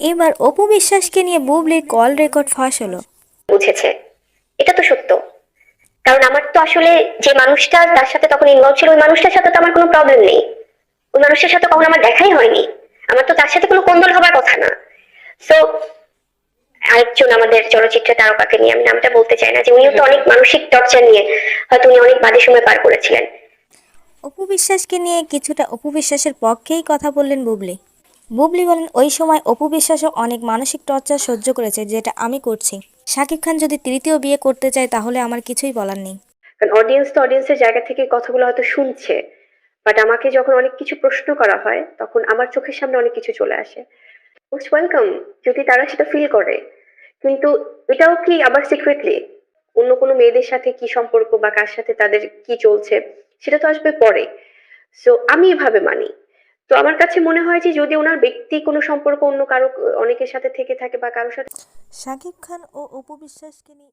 এবার অপু বিশ্বাসকে নিয়ে বুবলির কল রেকর্ড ফাঁস হলো। বুঝেছে। এটা তো সত্য। কারণ আমার তো আসলে যে মানুষটা তার সাথে তখন ইনভলভ ছিল ওই মানুষটার সাথে তো আমার কোনো প্রবলেম নেই। ওই মানুষটার সাথে কখনো আমার দেখাই হয়নি। আমার তো তার সাথে কোনো কোন্দল হবার কথা না। সো আরেকজন আমাদের চলচ্চিত্রে তারকাকে নিয়ে আমি নামটা বলতে চাই না যে উনিও তো অনেক মানসিক টর্চার নিয়ে হয়তো উনি অনেক বাজে সময় পার করেছিলেন। অপু বিশ্বাসকে নিয়ে কিছুটা অপু বিশ্বাসের পক্ষেই কথা বললেন বুবলি। বুবলি বলেন, ওই সময় অপু বিশ্বাসও অনেক মানসিক টর্চার সহ্য করেছে, যেটা আমি করছি। শাকিব খান যদি তৃতীয় বিয়ে করতে চায়, তাহলে আমার কিছুই বলার নেই। কারণ অডিয়েন্স তো অডিয়েন্সের জায়গা থেকে কথাগুলো হয়তো শুনছে বাট আমাকে যখন অনেক কিছু প্রশ্ন করা হয়, তখন আমার চোখের সামনে অনেক কিছু চলে আসে। মোস্ট ওয়েলকাম যদি তারা সেটা ফিল করে। কিন্তু এটাও কি আবার সিক্রেটলি অন্য কোনো মেয়েদের সাথে কি সম্পর্ক বা কার সাথে তাদের কি চলছে, সেটা তো আসবে পরে। সো আমি এভাবে মানি। তো আমার কাছে মনে হয় যে যদি ওনার ব্যক্তি কোনো সম্পর্ক অন্য কারও, অনেকের সাথে থেকে থাকে বা কারোর সাথে শাকিব খান ও উপবিশ্বাসকে নিয়ে